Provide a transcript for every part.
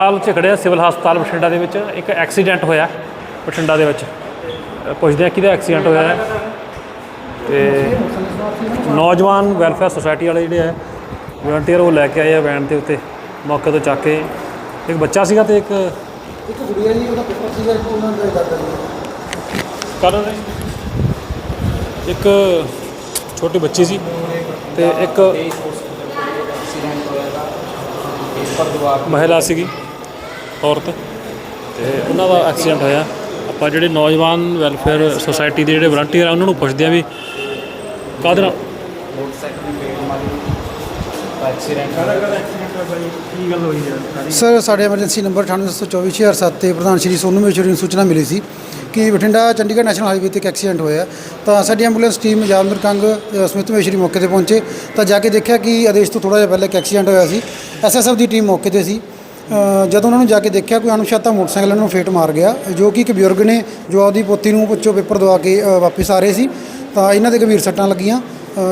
ਹਾਲ 'ਚ ਖੜਿਆ ਸਿਵਲ ਹਸਪਤਾਲ ਬਠਿੰਡਾ ਦੇ ਵਿੱਚ ਇੱਕ ਐਕਸੀਡੈਂਟ ਹੋਇਆ ਬਠਿੰਡਾ ਦੇ ਵਿੱਚ। ਪੁੱਛਦੇ ਆ ਕਿਹਦਾ ਐਕਸੀਡੈਂਟ ਹੋਇਆ ਹੈ। ਤੇ ਨੌਜਵਾਨ ਵੈਲਫੇਅਰ ਸੁਸਾਇਟੀ ਵਾਲੇ ਜਿਹੜੇ ਆ ਵਲੰਟੀਅਰ ਉਹ ਲੈ ਕੇ ਆਏ ਆ ਵੈਨ ਦੇ ਉੱਤੇ ਮੌਕੇ ਤੋਂ ਚੱਕ ਕੇ। ਇੱਕ ਬੱਚਾ ਸੀਗਾ ਤੇ ਇੱਕ ਇੱਕ ਗੁੜੀਆ ਜੀ ਉਹਦਾ ਪੇਪਰ ਸੀਗਾ ਇੱਕ ਉਹਨਾਂ ਦਾ ਦਾਦਾ ਜੀ। ਕਰਨ ਇੱਕ ਛੋਟੀ ਬੱਚੀ ਸੀ ਤੇ ਇੱਕ ਮਹਿਲਾ ਸੀਗੀ। ਔਰਤ ਤੇ। ਉਹਨਾਂ ਦਾ ਐਕਸੀਡੈਂਟ ਹੋਇਆ। ਆਪਾਂ ਜਿਹੜੇ ਨੌਜਵਾਨ ਵੈਲਫੇਅਰ ਸੁਸਾਇਟੀ ਦੇ ਜਿਹੜੇ ਵਲੰਟੀਅਰ ਆ ਉਹਨਾਂ ਨੂੰ ਪੁੱਛਦੇ ਆ ਵੀ ਕਾਹਦੇ ਨਾਲ? ਸਰ ਸਾਡੇ ਐਮਰਜੈਂਸੀ ਨੰਬਰ 98244007 ਤੇ ਪ੍ਰਧਾਨ ਸ਼੍ਰੀ ਸੋਨੂ ਮਹੇਸ਼ਵਰੀ ਨੂੰ ਸੂਚਨਾ ਮਿਲੀ ਸੀ ਕਿ ਬਠਿੰਡਾ ਚੰਡੀਗੜ੍ਹ ਨੈਸ਼ਨਲ ਹਾਈਵੇ ਤੇ ਇੱਕ ਐਕਸੀਡੈਂਟ ਹੋਇਆ। ਤਾਂ ਸਾਡੀ ਐਂਬੂਲੈਂਸ ਟੀਮ ਜਾਮਨਰ ਕੰਗ ਸਮਿਤ ਮਹੇਸ਼ਵਰੀ ਮੌਕੇ ਤੇ ਪਹੁੰਚੇ। ਤਾਂ ਜਾ ਕੇ ਦੇਖਿਆ ਕਿ ਆਦੇਸ਼ ਤੋਂ ਥੋੜਾ ਜਿਹਾ ਪਹਿਲਾਂ ਇੱਕ ਐਕਸੀਡੈਂਟ ਹੋਇਆ ਸੀ। ਐਸਐਸਐਫ ਦੀ ਟੀਮ ਮੌਕੇ ਤੇ ਸੀ। ਜਦੋਂ ਉਹਨਾਂ ਨੂੰ ਜਾ ਕੇ ਦੇਖਿਆ ਕੋਈ ਅਣਪਛਾਤਾ ਮੋਟਰਸਾਈਕਲ ਨੂੰ ਫੇਟ ਮਾਰ ਗਿਆ ਜੋ ਕਿ ਇੱਕ ਬਜ਼ੁਰਗ ਨੇ ਜੋ ਆਪਦੀ ਪੋਤੀ ਨੂੰ ਪੁੱਛੋ ਪੇਪਰ ਦਵਾ ਕੇ ਵਾਪਸ ਆ ਰਹੇ ਸੀ ਤਾਂ ਇਹਨਾਂ ਦੇ ਗੰਭੀਰ ਸੱਟਾਂ ਲੱਗੀਆਂ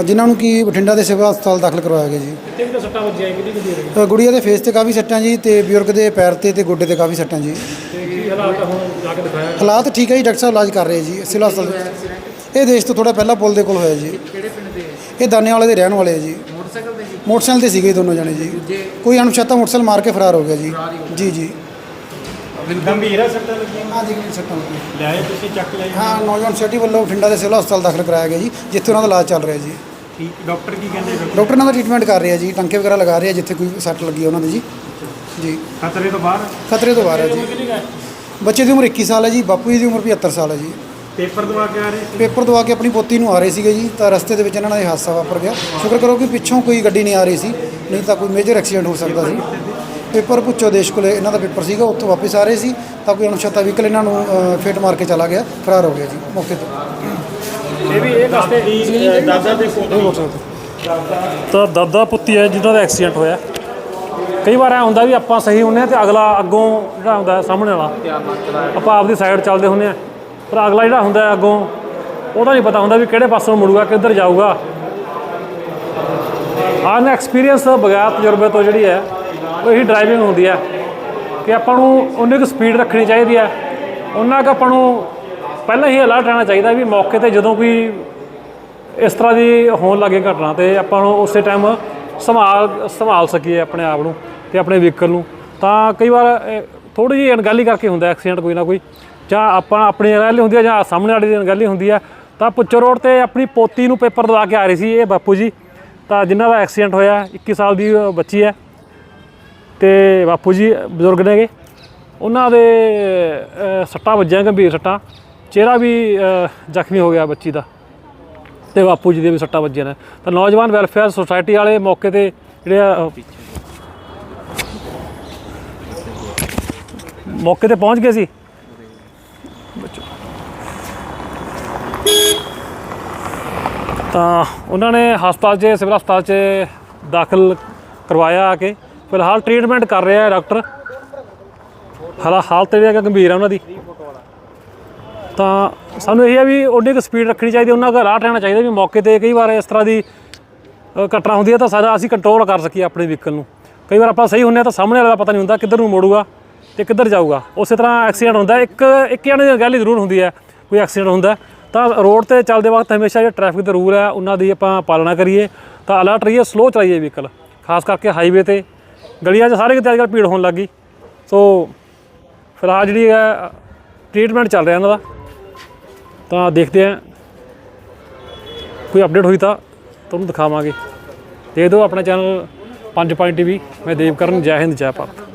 ਜਿਨ੍ਹਾਂ ਨੂੰ ਕਿ ਬਠਿੰਡਾ ਦੇ ਸਿਵਲ ਹਸਪਤਾਲ ਦਾਖਲ ਕਰਵਾਇਆ ਗਿਆ ਜੀ। ਕਿਤੇ ਵੀ ਸੱਟਾਂ ਵੱਜੀਆਂ ਕਿਹਦੀ ਅ, ਗੁੜੀਆ ਦੇ ਫੇਸ ਤੇ ਕਾਫੀ ਸੱਟਾਂ ਜੀ ਤੇ ਬਜ਼ੁਰਗ ਦੇ ਪੈਰ ਤੇ ਤੇ ਗੋਡੇ ਤੇ ਕਾਫੀ ਸੱਟਾਂ ਜੀ। ਤੇ ਕੀ ਹਾਲਾਤ ਹੁਣ ਜਾ ਕੇ ਦਿਖਾਇਆ? ਹਾਲਾਤ ਠੀਕ ਹੈ ਜੀ ਡਾਕਟਰ ਸਾਹਿਬ ਇਲਾਜ ਕਰ ਰਹੇ ਜੀ ਸਿਵਲ ਹਸਪਤਾਲ ਇਹ ਦੇਸ਼ ਤੋਂ ਥੋੜਾ ਪਹਿਲਾਂ ਪੁਲ ਦੇ ਕੋਲ ਹੋਇਆ ਜੀ। ਕਿਹੜੇ ਪਿੰਡ ਦੇ? ਇਹ ਦਾਨੇ ਵਾਲੇ ਦੇ ਰਹਿਣ ਵਾਲੇ ਆ ਜੀ। ਮੋਟਰਸਾਈਕਲ ਤੇ ਸੀਗੇ ਦੋਨੋਂ ਜਣੇ ਜੀ। ਕੋਈ ਅਣਪਛਾਤਾ ਮੋਟਰਸਾਈਕਲ ਮਾਰ ਕੇ ਫਰਾਰ ਹੋ ਗਿਆ ਜੀ। ਜੀ ਜੀ। ਗੰਭੀਰ ਹੈ ਸੱਟਾਂ ਲੱਗੀਆਂ? ਹਾਂ ਜੀ ਸੱਟਾਂ ਲੱਗੀਆਂ। ਲਿਆਏ ਤੁਸੀਂ ਚੱਕ ਲਿਆਏ? ਹਾਂ ਨੌਜਵਾਨ ਸਿਟੀ ਵੱਲੋਂ ਬਠਿੰਡਾ ਦੇ ਸਿਵਲ ਹਸਪਤਾਲ ਦਾਖਲ ਕਰਾਇਆ ਗਿਆ ਜੀ ਜਿੱਥੇ ਉਹਨਾਂ ਦਾ ਇਲਾਜ ਚੱਲ ਰਿਹਾ ਜੀ। ਠੀਕ ਡਾਕਟਰ ਕੀ ਕਹਿੰਦੇ ਡਾਕਟਰ? ਇਹਨਾਂ ਦਾ ਟ੍ਰੀਟਮੈਂਟ ਕਰ ਰਿਹਾ ਜੀ ਟੰਕੇ ਵਗੈਰਾ ਲਗਾ ਰਿਹਾ ਜਿੱਥੇ ਕੋਈ ਸੱਟ ਲੱਗੀ ਉਹਨਾਂ ਦੇ ਜੀ। ਜੀ। ਖਤਰੇ ਤੋਂ ਬਾਹਰ? ਖਤਰੇ ਤੋਂ ਬਾਹਰ ਹੈ ਜੀ। ਬੱਚੇ ਦੀ ਉਮਰ 21 ਸਾਲ ਹੈ ਜੀ ਬਾਪੂ ਜੀ ਦੀ ਉਮਰ 75 ਸਾਲ ਹੈ ਜੀ। ਪੇਪਰ ਦਵਾ ਕੇ ਆ ਰਹੇ ਪੇਪਰ ਦਵਾ ਕੇ ਆਪਣੀ ਪੋਤੀ ਨੂੰ ਆ ਰਹੇ ਸੀਗੇ ਜੀ ਤਾਂ ਰਸਤੇ ਦੇ ਵਿੱਚ ਇਹਨਾਂ ਨਾਲ ਇਹ ਹਾਦਸਾ ਵਾਪਰ ਗਿਆ। ਸ਼ੁਕਰ ਕਰੋ ਕਿ ਪਿੱਛੋਂ ਕੋਈ ਗੱਡੀ ਨਹੀਂ ਆ ਰਹੀ ਸੀ ਨਹੀਂ ਤਾਂ ਕੋਈ ਮੇਜਰ ਐਕਸੀਡੈਂਟ ਹੋ ਸਕਦਾ ਸੀ। ਪੇਪਰ ਪੁੱਛੋ ਦੇਸ਼ ਕੋਲੇ ਇਹਨਾਂ ਦਾ ਪੇਪਰ ਸੀਗਾ ਉੱਥੋਂ ਵਾਪਸ ਆ ਰਹੇ ਸੀ ਤਾਂ ਕੋਈ ਅਣਛਾਤਾ ਵਹੀਕਲ ਇਹਨਾਂ ਨੂੰ ਫੇਟ ਮਾਰ ਕੇ ਚਲਾ ਗਿਆ ਫਰਾਰ ਹੋ ਗਿਆ ਜੀ ਮੌਕੇ ਤੋਂ। ਇਹ ਵੀ ਇਹ ਦੱਸਦੇ ਦਾਦਾ ਦੇ ਤਾਂ ਦਾਦਾ ਪੁੱਤੀ ਹੈ ਜਿਨ੍ਹਾਂ ਦਾ ਐਕਸੀਡੈਂਟ ਹੋਇਆ। ਕਈ ਵਾਰ ਐ ਹੁੰਦਾ ਵੀ ਆਪਾਂ ਸਹੀ ਹੁੰਨੇ ਆ ਤੇ ਅਗਲਾ ਅੱਗੋਂ ਜਿਹੜਾ ਹੁੰਦਾ ਹੈ ਸਾਹਮਣੇ ਵਾਲਾ ਆਪਾਂ ਆਪਦੀ ਸਾਈਡ ਚੱਲਦੇ ਹੁੰਨੇ ਆ ਪਰ ਅਗਲਾ ਜਿਹੜਾ ਹੁੰਦਾ ਅੱਗੋਂ, ਉਹਦਾ ਨਹੀਂ ਪਤਾ ਹੁੰਦਾ ਵੀ ਕਿਹੜੇ ਪਾਸੋਂ ਮੁੜੂਗਾ, ਕਿੱਧਰ ਜਾਊਗਾ। ਆਹ ਨਾ ਐਕਸਪੀਰੀਅੰਸ ਬਗੈਰ ਤਜਰਬੇ ਤੋਂ ਜਿਹੜੀ ਹੈ, ਉਹ ਇਹੀ ਡਰਾਈਵਿੰਗ ਹੁੰਦੀ ਹੈ ਕਿ ਆਪਾਂ ਨੂੰ ਉਨੀ ਕੁ ਸਪੀਡ ਰੱਖਣੀ ਚਾਹੀਦੀ ਹੈ। ਉਹਨਾਂ ਕੁ ਆਪਾਂ ਨੂੰ ਪਹਿਲਾਂ ਹੀ ਅਲਰਟ ਰਹਿਣਾ ਚਾਹੀਦਾ ਵੀ ਮੌਕੇ ਤੇ ਜਦੋਂ ਕੋਈ ਇਸ ਤਰ੍ਹਾਂ ਦੀ ਹੋਣ ਲੱਗੇ ਘਟਨਾ ਤੇ ਆਪਾਂ ਨੂੰ ਉਸੇ ਟਾਈਮ ਸੰਭਾਲ ਸੰਭਾਲ ਸਕੀਏ ਆਪਣੇ ਆਪ ਨੂੰ ਤੇ ਆਪਣੇ ਵਹੀਕਲ ਨੂੰ। ਤਾਂ ਕਈ ਵਾਰ ਥੋੜੀ ਜਿਹੀ ਅਣਗਹਿਲੀ ਕਰਕੇ ਹੁੰਦਾ ਐਕਸੀਡੈਂਟ ਕੋਈ ਨਾ ਕੋਈ। ਜਾਂ ਆਪਾਂ ਆਪਣੀ ਅਣਗਹਿਲੀ ਹੁੰਦੀ ਹੈ ਜਾਂ ਸਾਹਮਣੇ ਵਾਲੀ ਦੀ ਅਣਗਹਿਲੀ ਹੁੰਦੀ ਹੈ ਤਾਂ ਪੁੱਚੋ ਰੋਡ ਤੇ ਆਪਣੀ ਪੋਤੀ ਨੂੰ ਪੇਪਰ ਦਵਾ ਕੇ ਆ ਰਹੀ ਸੀ ਇਹ ਬਾਪੂ ਜੀ ਤਾਂ ਜਿਨ੍ਹਾਂ ਦਾ ਐਕਸੀਡੈਂਟ ਹੋਇਆ 21 ਸਾਲ ਦੀ ਬੱਚੀ ਹੈ। ਤੇ ਬਾਪੂ ਜੀ ਬਜ਼ੁਰਗ ਨੇਗੇ। ਉਹਨਾਂ ਦੇ ਸੱਟਾਂ ਵੱਜੀਆਂ ਗੰਭੀਰ ਸੱਟਾਂ। ਚਿਹਰਾ ਵੀ ਜ਼ਖਮੀ ਹੋ ਗਿਆ ਬੱਚੀ ਦਾ। ਤੇ ਬਾਪੂ ਜੀ ਦੇ ਵੀ ਸੱਟਾਂ ਵੱਜੀਆਂ ਨੇ। ਤਾਂ ਨੌਜਵਾਨ ਵੈਲਫੇਅਰ ਸੁਸਾਇਟੀ ਵਾਲੇ ਮੌਕੇ ਤੇ ਜਿਹੜੇ ਆ, ਮੌਕੇ ਤੇ ਪਹੁੰਚ ਗਏ ਸੀ। ਤਾਂ ਉਹਨਾਂ ਨੇ ਹਸਪਤਾਲ 'ਚ, ਸਿਵਲ ਹਸਪਤਾਲ 'ਚ ਦਾਖਲ ਕਰਵਾਇਆ ਆ ਕੇ। ਫਿਲਹਾਲ ਟ੍ਰੀਟਮੈਂਟ ਕਰ ਰਿਹਾ ਹੈ ਡਾਕਟਰ ਹਾਲਾ, ਹਾਲਤ ਜਿਹੜੀ ਹੈ ਗੰਭੀਰ ਹੈ ਉਹਨਾਂ ਦੀ। ਤਾਂ ਸਾਨੂੰ ਇਹ ਹੈ ਵੀ ਉਨੀ ਕੁ ਸਪੀਡ ਰੱਖਣੀ ਚਾਹੀਦੀ, ਉਹਨਾਂ ਦਾ ਰਾਹ ਰਹਿਣਾ ਚਾਹੀਦਾ ਵੀ ਮੌਕੇ ਤੇ ਕਈ ਵਾਰ ਇਸ ਤਰ੍ਹਾਂ ਦੀ ਘਟਨਾ ਹੁੰਦੀ ਹੈ ਤਾਂ ਸਾਰਾ ਅਸੀਂ ਕੰਟਰੋਲ ਕਰ ਸਕੀਏ ਆਪਣੇ ਵਹੀਕਲ ਨੂੰ। ਕਈ ਵਾਰ ਆਪਾਂ ਸਹੀ ਹੁੰਨੇ ਆ ਤਾਂ ਸਾਹਮਣੇ ਵਾਲੇ ਦਾ ਪਤਾ ਨਹੀਂ ਹੁੰਦਾ ਕਿੱਧਰ ਨੂੰ ਮੋੜੂਗਾ ਤੇ ਕਿੱਧਰ ਜਾਊਗਾ। ਉਸੇ ਤਰ੍ਹਾਂ ਐਕਸੀਡੈਂਟ ਹੁੰਦਾ, ਇੱਕ ਇੱਕ ਜਣੇ ਦੀ ਗੱਲ ਹੀ ਜ਼ਰੂਰ ਹੁੰਦੀ ਹੈ ਕੋਈ ਐਕਸੀਡੈਂਟ ਹੁੰਦਾ। ਤਾਂ ਰੋਡ ਤੇ ਚੱਲਦੇ ਵਕਤ ਹਮੇਸ਼ਾ ਜਿਹੜੇ ਟ੍ਰੈਫਿਕ ਦੇ ਰੂਲ ਹੈ, ਉਹਨਾਂ ਦੀ ਆਪਾਂ ਪਾਲਣਾ ਕਰੀਏ। ਤਾਂ ਅਲਰਟ ਰਹੀਏ ਸਲੋ ਚਲਾਈਏ ਵਹੀਕਲ ਖਾਸ ਕਰਕੇ ਹਾਈਵੇ ਤੇ। ਗਲੀਆਂ 'ਚ ਸਾਰੇ ਕਿਤੇ ਅੱਜਕੱਲ੍ਹ ਭੀੜ ਹੋਣ ਲੱਗੀ ਸੋ ਫਿਲਹਾਲ ਜਿਹੜੀ ਹੈ ਟ੍ਰੀਟਮੈਂਟ ਚੱਲ ਰਿਹਾ ਇਹਨਾਂ ਦਾ। ਤਾਂ ਦੇਖਦੇ ਹਾਂ। ਕੋਈ ਅਪਡੇਟ ਹੋਈ ਤਾਂ ਤੁਹਾਨੂੰ ਦਿਖਾਵਾਂਗੇ। ਦੇ ਦਿਓ ਆਪਣਾ ਚੈਨਲ 5 ਪੁਆਇੰਟ ਟੀਵੀ ਮੈਂ ਦੇਵਕਰਨ, ਜੈ ਹਿੰਦ, ਜੈ ਭਾਰਤ।